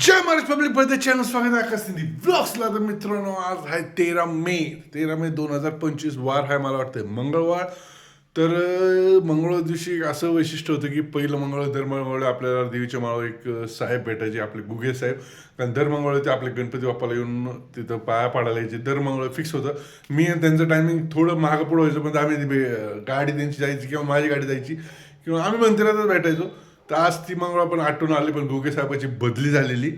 बद्दल चॅनल स्वागत आहे कसं ब्लॉग्सला तर मित्रांनो आज आहे तेरा मे तेरा मे दोन हजार पंचवीस वार आहे मला वाटतं मंगळवार तर मंगळवार दिवशी असं वैशिष्ट्य होतं की पहिलं मंगळवार दर मंगळवार आपल्याला देवीच्या माळावर एक साहेब भेटायचे आपले गुगे साहेब कारण दर मंगळवार ते आपले गणपती बाप्पाला येऊन तिथं पाया पाडायला यायचे दर मंगळवार फिक्स होतं मी आणि त्यांचं टायमिंग थोडं महाग पुढं व्हायचं पण आम्ही गाडी त्यांची जायची किंवा माझी गाडी जायची किंवा आम्ही मंदिरातच भेटायचो तर आज ती मंगळ आपण आठवून आली पण गोगे साहेबाची बदली झालेली.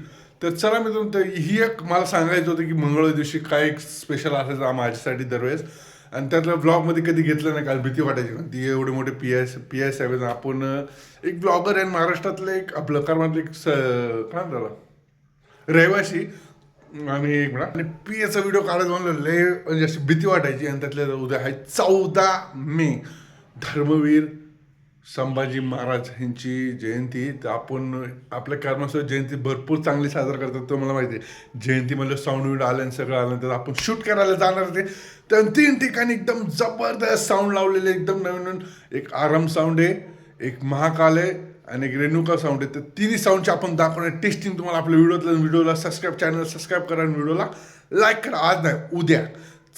तर चला मित्रांनो तुमचं ही एक मला सांगायचं होतं की मंगळवार दिवशी काय एक स्पेशल असायचं माझ्यासाठी दरवेळेस. आणि त्यातल्या ब्लॉगमध्ये कधी घेतलं नाही काल भीती वाटायची. कारण ती एवढे मोठे पी एस पी एस साहेब आपण एक ब्लॉगर आहे महाराष्ट्रातलं एक आपलं कर्मातलं एक स काय झालं रहिवासी. आणि एक म्हणा आणि पी एचा व्हिडिओ काढत म्हणलं लय म्हणजे अशी भीती वाटायची. आणि त्यातल्या उद्या आहे चौदा मे. धर्मवीर संभाजी महाराज यांची जयंती तर आपण आपल्या कर्मासोबत जयंती भरपूर चांगली साजरा करतात तो मला माहिती आहे. जयंतीमध्ये म्हणजे साऊंड विड आलं आणि सगळं आलं तर आपण शूट करायला जाणार ते. तर तीन ठिकाणी एकदम जबरदस्त साऊंड लावलेले एकदम नवीन नवीन. एक आराम साऊंड आहे एक महाकाल आहे आणि एक रेणुका साऊंड आहे. तर तिन्ही साऊंडचे आपण दाखवणार टेस्टिंग तुम्हाला आपल्या व्हिडिओला व्हिडिओला सबस्क्राईब चॅनल सबस्क्राईब करा आणि व्हिडिओला लाईक करा. आज नाही उद्या.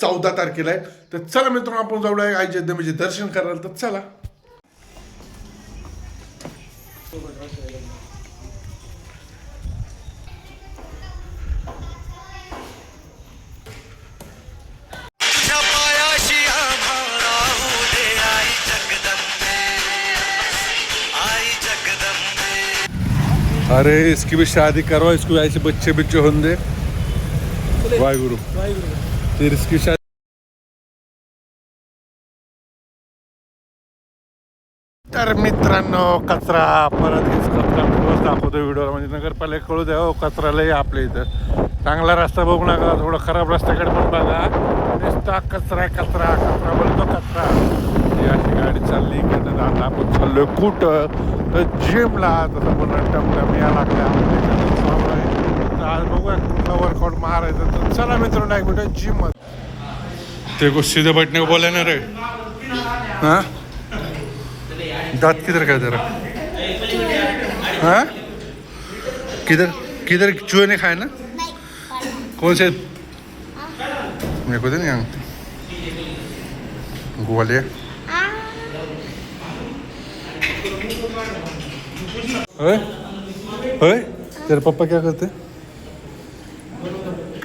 चौदा तारखेला आहे. तर चला मित्रांनो आपण जाऊया. आई म्हणजे दर्शन करायला. तर चला. अरे इसकी भी शादी करो इसको ऐसे बच्चे बच्चे होंगे वाहिगुरु। फिर इसकी शादी तर मित्रांनो कचरा परत हेच कचरा रोज दाखवतो व्हिडिओला. म्हणजे नगरपालिका कळू द्या हो कचरा लय आपल्या इथं. चांगला रस्ता बघू नका थोडा खराब रस्त्याकडे पण बघा. नुसता कचरा कचरा कचरा बोलतो कचरा. ही अशी गाडी चालली की आता आपण चाललोय कुठं? तर जिमला तसं पण रट्टा मी या लागल्या. तर आज बघूया कुठला वर्कआउट मारायचं. तर चला मित्रांनो एक मिनिट जिम ते को सीधे बैठने को बोले ना रे. हाँ? दांत किधर का है तेरा हाँ? किधर किधर चूहे ने खाए ना? कौन से मेरे को नहीं आंगते ग्वालियर ओए ओए तेरे पापा क्या करते?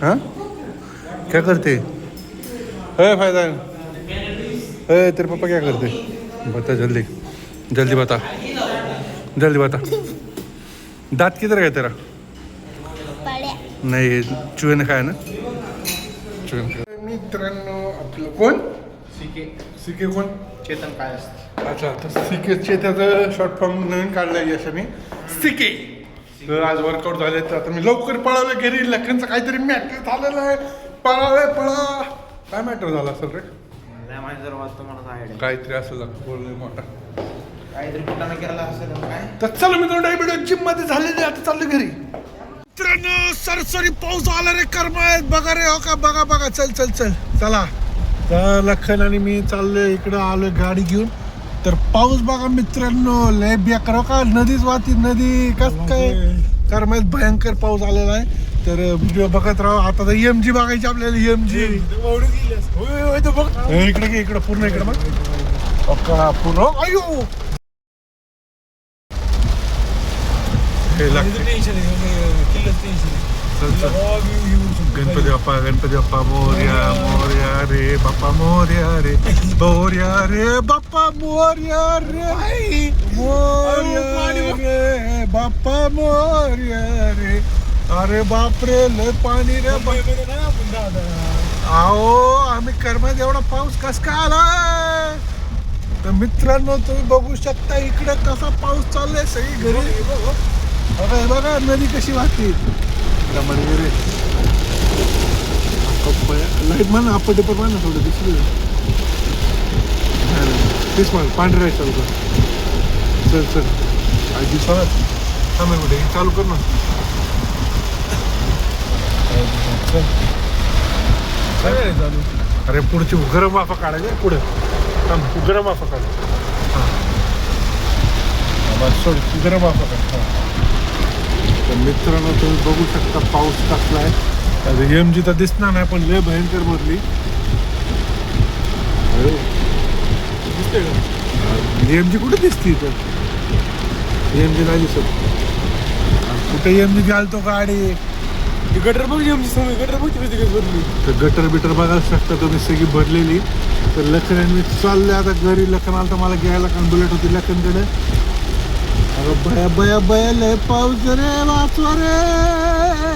हाँ? क्या करते? है फ़ायदा है तेरे पापा क्या करते? बता जल्दी। जल्दी बता। जल्दी बता। दांत किधर गया तेरा? नहीं नाही चुवेने खाय ना? चुवेने मित्रांनो आपलं कोण? सिके सिके कोण? चेतन काय असतं? अच्छा तर सिकेचे त्याचं शॉर्ट फॉर्म नवीन काढलाय यशाने. सिके तर आज वर्कआउट झाले तर आता मी लवकर पळवलं घरी. लखनचं काहीतरी मॅटर झालेलं आहे. पळावे पळा. काय मॅटर झाला असेल रे? नाही जर वाटतं मला आयडिया काहीतरी असेल बोलले मोठा. काहीतरी कुठं केला असेल काय? तर चला मित्रांनो डायबिटीज जिममध्ये झालेले आता चाललो घरी. मित्रांनो सरसरी पाऊस आला रे कर्म आहेत. बघा रे हो का? बघा बघा. चल चल चल. चला. तर लखन आणि मी चाललोय इकडं आलोय गाडी घेऊन. तर पाऊस बघा मित्रांनो लय बेकार हो का? नदीच वाहती नदी कस काय? कर्म आहेत भयंकर पाऊस आलेला आहे. तर व्हिडिओ बघत राहा. आता तर एम जी बघायची आपल्याला एम जी इकडे घे इकडे पूर्ण इकडे बघ. पूर्ण. अयो हे लागते चल गणपती बाप्पा गणपती बाप्पा मोर्या मोर्या रे बाप्पा मोर्या रे मोर्या रे बाप्पा मोर्या रे मोर्या रे बाप्पा मोर्या रे अरे बापरे लय पाणी रे आओ आम्ही कर्मात एवढा पाऊस कस का आला? तर मित्रांनो तुम्ही बघू शकता इकडे कसा पाऊस चाललाय सगळी घरी. बघा हे बघा नदी कशी वाहते. रे लाइट म्हणा आपटे पण म्हणा थोडं दिसली. तेच म्हण पांढरा आहे चालू कर. चल चल. काय दिसणार थांब एक हे चालू कर ना. काय आहे चालू? अरे पुढची गरम वाफा काढायचे पुढे. थांब गरम वाफा काढ. हां. बस सोड गरम वाफा काढ. मित्रांनो तुम्ही बघू शकता पाऊस कसला आहे. एम जी तर दिसणार नाही पण लय भयंकर भरली. एम जी कुठे दिसते इथं? एम जी नाही दिसत. कुठे एम जी घालतो गाडी गटर बघ आमची समोर गटर बघ तिकडे भरली. तर गटर बिटर बघायला शकता तुम्ही सगळी भरलेली. तर लखन मी चालले आता घरी लखन आलं तर मला घ्यायला कारण बुलेट होती लखनकडे. अगं बया बया बया लय पाऊस रे वाचवा रे.